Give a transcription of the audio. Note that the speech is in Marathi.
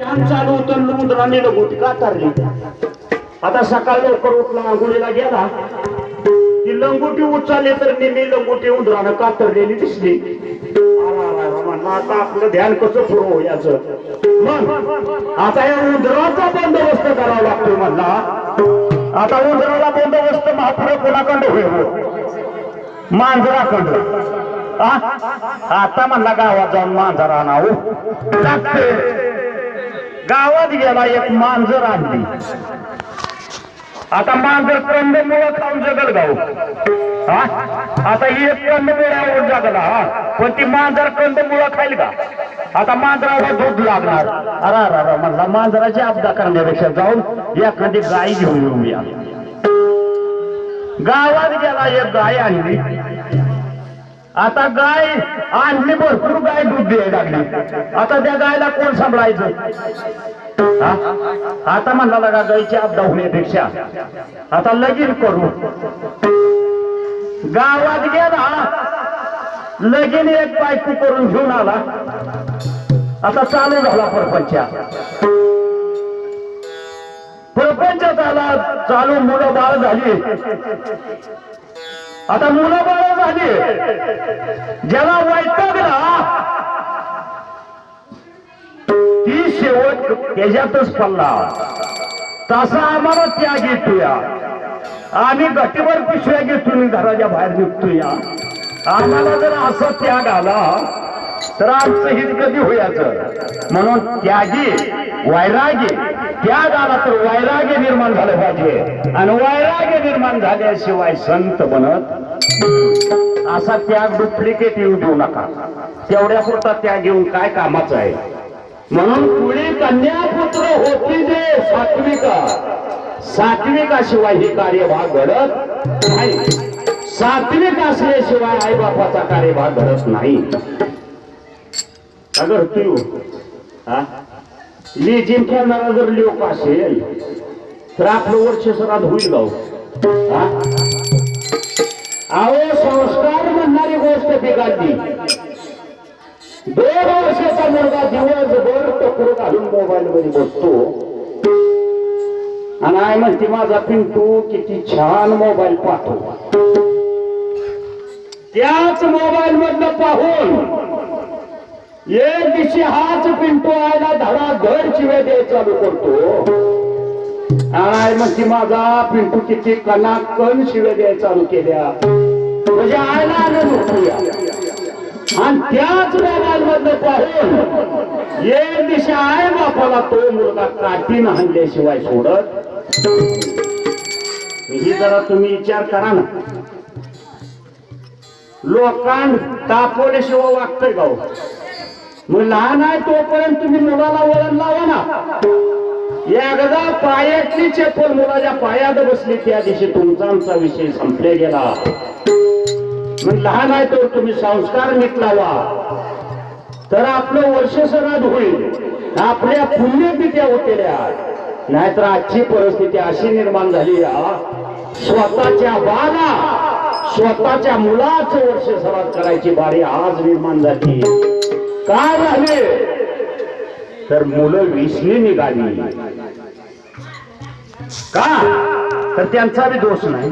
चालू होतं लुंडराने लगोटी का आता सकाळ लवकर उठला आंघोळीला गेला. ती लंगोटी उचलली तर नेहमी लंगोटी उंदरानं कातरलेली दिसली. आता आपलं ध्यान कसं पुरव याच आता या उंदराचा बंदोबस्त करावा लागतो म्हणला. आता उंदराला बंदोबस्त महापुढे कोणाकडे होईल? मांजराकडं. आता म्हणला गावात जाऊन मांजर नाव हो. लागते गावात गेला एक मांजर आणली. आता मांजर कंदमुळं खाऊन जगल गाव हा? आता ही एक कंदमुळ्यावर जगला हा? पण ती मांजर कंदमुळं खाईल का? आता मांजराला दूध लागणार. अरे अरे अरे म्हणला मांजराची अपदा करण्यापेक्षा जाऊन एखादी गाय घेऊन येऊया. गावात गेला एक गाय आणली. आता गाय आणली भरपूर गाय दूध द्यायला लागली. आता त्या गायला कोण सांभाळायचं? आता म्हणला लागा गायची अपदा होण्यापेक्षा. आता लगीन करू. गावात गेला लगीन एक बायको करून घेऊन आला. आता चालू झाला प्रपंच. प्रपंच झाला चालू मुलं बाळ झाली. आता मुलं बाळ झाली. ज्याला वैतागला ती शेवट त्याच्यातच पडला तसा आम्हाला त्याग येतोया आम्ही गटीवर पिशव्या घेतो घराच्या बाहेर निघतोया. आम्हाला जर असा त्याग आला तर आमचं हित कधी होयाचं? म्हणून त्यागी वैरागी त्याग आला तर वैराग्य निर्माण झालं पाहिजे. आणि वैराग्य निर्माण झाल्याशिवाय संत बनत असा त्याग डुप्लिकेट येऊ देऊ नका. तेवढ्या पुरता त्याग घेऊन काय कामाचं आहे? म्हणून पुढे कन्यापुत्र होती जे सात्विका सात्विकाशिवाय हे कार्यभाग घडत नाही. सात्विक असल्याशिवाय आई बापाचा कार्यभाग घडत नाही. अगर तू हा? लेजिम खेळणारा जर लोक असेल तर आपलं वर्ष सरात होईल गाव अहो संस्कार म्हणणारी गोष्ट बिघडली दोन वर्षाचा मुलगा दिवसभर टोकर घालून मोबाईल मध्ये बसतो. आणि आय म्हणते माझा पिंटू किती छान मोबाईल पाहतो. त्याच मोबाईल मधनं पाहून एक दिवशी हाच पिंटू आयला धडा धड शिवे द्याय चालू करतो. आय आय म्हणते माझा पिंटू किती कणा कण शिवे द्यायला चालू केल्या. म्हणजे आयला आनंद होतो आणि त्याच मोबाईल पाहून एक दिशा आय बापाला तो मुलगा काठीनं हाणल्याशिवाय सोडत. ही जरा तुम्ही विचार करा ना. लोकां तापवल्याशिवाय वागतंय गाव मग लहान आहे तोपर्यंत तुम्ही मुलाला वळण लावा ना. एकदा पायातली चप्पल मुलाच्या पायात बसली त्या दिवशी तुमचा आमचा विषय संपले गेला. मग लहान आहे तो तुम्ही संस्कार नीट लावा. तर आपलं वर्ष सराद होईल. आपल्या पुण्यतिथ्या होतेल्या नाहीतर आजची परिस्थिती अशी निर्माण झाली स्वतःच्या बाला स्वतःच्या मुलाचं वर्ष सराद करायची बारी आज निर्माण झाली. काय झाले? तर मुलं विसली निघाली. का? तर त्यांचा बी दोष नाही.